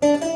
나는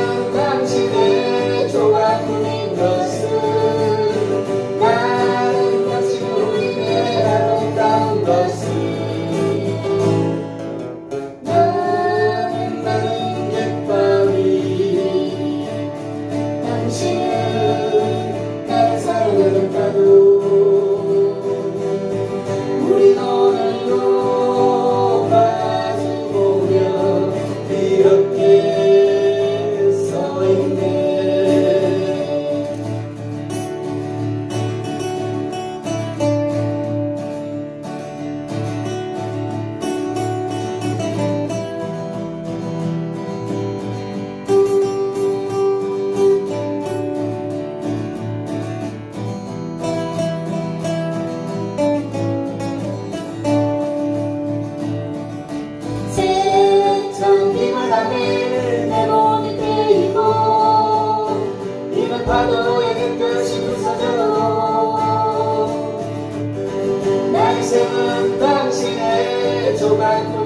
파도에 끝까지 부서져 나 인생은 당신의 조각도